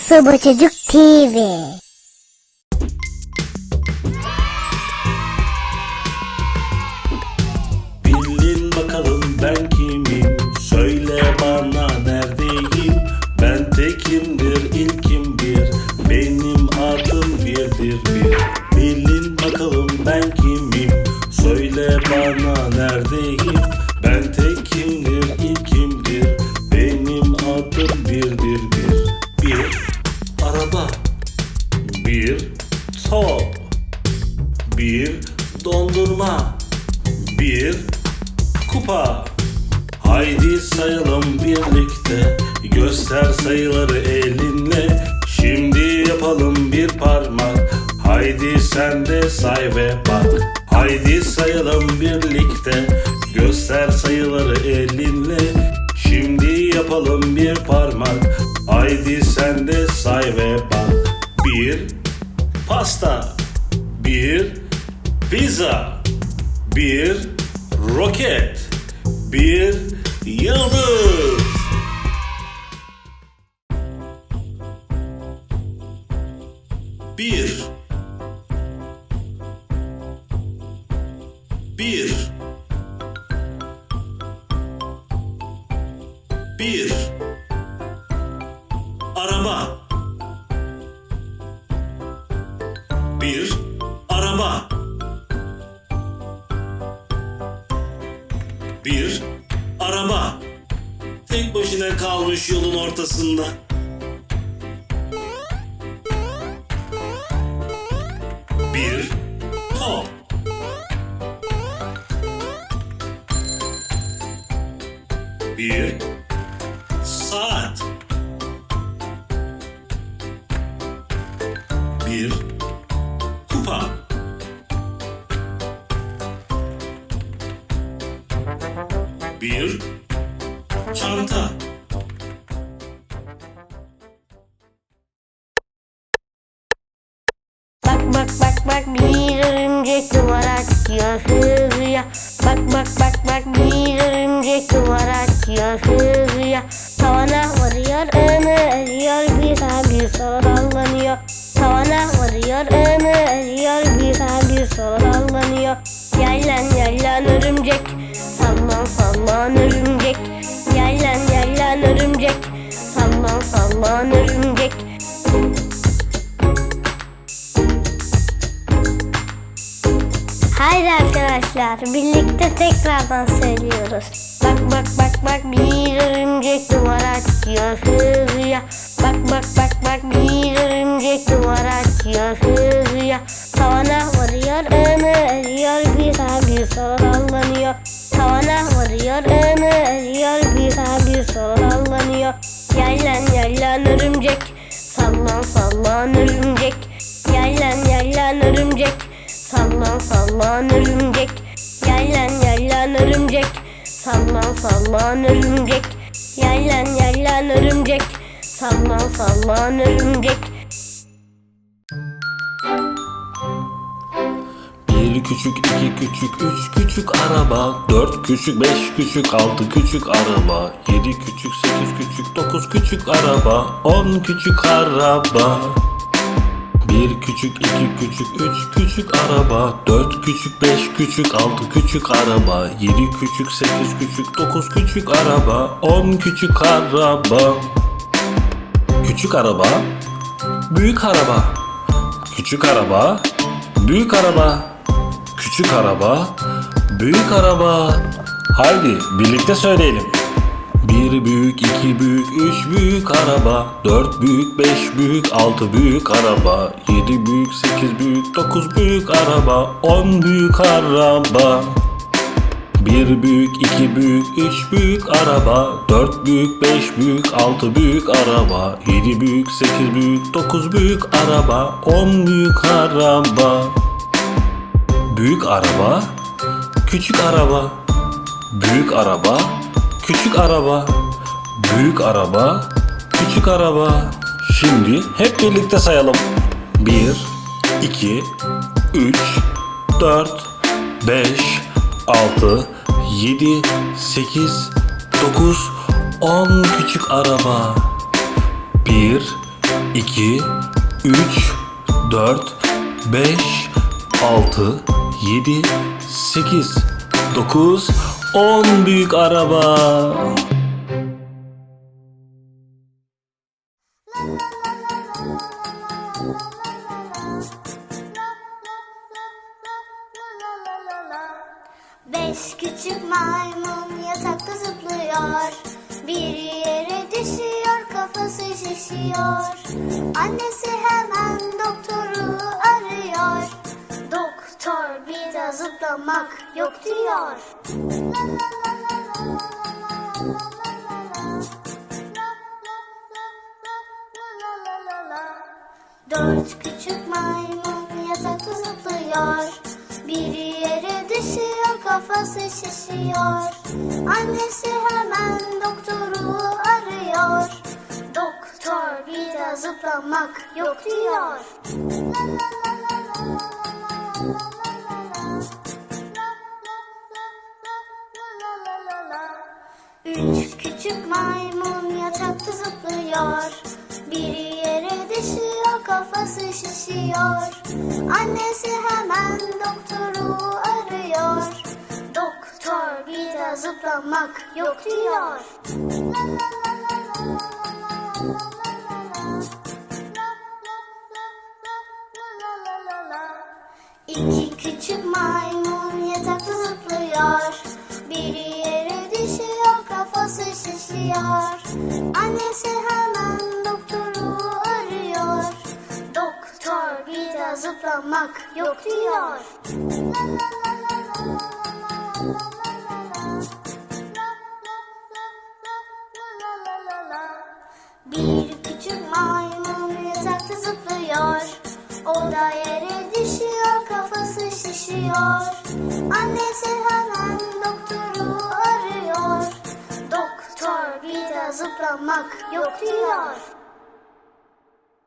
Sıvı Çocuk TV. Bilin bakalım ben kimim? Söyle bana neredeyim? Ben tekimdir, Haydi sayalım birlikte. Göster sayıları elinle. Şimdi yapalım bir parmak. Haydi sen de say ve bak. Haydi sayalım birlikte. Göster sayıları elinle. Şimdi yapalım bir parmak. Haydi sen de say ve bak. Bir pasta. Bir pizza. Bir roket. Bir yıldız. Bir. Bir. Bir. Araba. Bir araba. Bir araba. Tek başına kalmış yolun ortasında. Bir top. Bir saat. Bir kupa. Bak bir örümcek duvar açıyor hızlıya. Bak bak bak bak bir örümcek duvar açıyor hızlıya. Tavana varıyor önü eriyor bir sağa bir sola sallanıyor. Tavana varıyor önü eriyor bir sağa bir sola sallanıyor. Yaylan yaylan örümcek sallan sallan örümcek. Yaylan yaylan örümcek sallan sallan örümcek. Arkadaşlar birlikte tekrardan söylüyoruz. Bak bak bak bak bir örümcek duvar açıyor hızlıya. Bak bak bak bak bir örümcek duvar açıyor hızlıya. Tavana varıyor önü eriyor bir sağa bir sola sallanıyor. Tavana varıyor önü eriyor bir sağa bir sola sallanıyor. Yaylan yaylan örümcek sallan sallan örümcek. Yaylan yaylan örümcek Sallan sallan örümcek Sallan sallan örümcek. Yaylan yaylan örümcek. Sallan sallan örümcek. Bir küçük, iki küçük, üç küçük araba. Dört küçük, beş küçük, altı küçük araba. Yedi küçük, sekiz küçük, dokuz küçük araba. On küçük araba Bir küçük, iki küçük, üç küçük araba. Dört küçük, beş küçük, altı küçük araba. Yedi küçük, sekiz küçük, dokuz küçük araba. On küçük araba. Küçük araba Büyük araba. Küçük araba Büyük araba. Küçük araba Büyük araba. Haydi birlikte söyleyelim bir büyük, iki büyük, üç büyük araba. Dört büyük, beş büyük, altı büyük araba. Yedi büyük, sekiz büyük, dokuz büyük araba. On büyük araba. Bir büyük, iki büyük, üç büyük araba. Dört büyük, beş büyük, altı büyük araba. Yedi büyük, sekiz büyük, dokuz büyük araba. On büyük araba. Büyük araba Küçük araba. Büyük araba Küçük araba Büyük araba Küçük araba. Şimdi hep birlikte sayalım. 1 2 3 4 5 6 7 8 9 10 küçük araba. 1 2, 3, 4, 5, 6, 7, 8, 9, 10 büyük araba. Beş küçük maymun yatakta zıplıyor. Biri yere düşüyor kafası şişiyor. Annesi hemen doktoru arıyor. Doktor bir daha zıplamak yok diyor. Dört küçük maymun yatakta zıplıyor. Biri yere düşüyor kafası şişiyor. Annesi hemen doktoru arıyor. Doktor bir daha zıplamak yok diyor. La la la Üç küçük maymun yatakta zıplıyor. Biri yere düşüyor, kafası şişiyor. Annesi hemen doktoru arıyor. Doktor bir de zıplamak yok diyor. La la la la la la la la. İki küçük maymun yatakta zıplıyor. ağrıyor. Annesi hemen doktoru arıyor. Doktor bir de zıplamak yok diyor. La la la la la la la la Bir küçük maymun yatakta zıplıyor. O da yere düşüyor, kafası şişiyor. aramak yok diyor.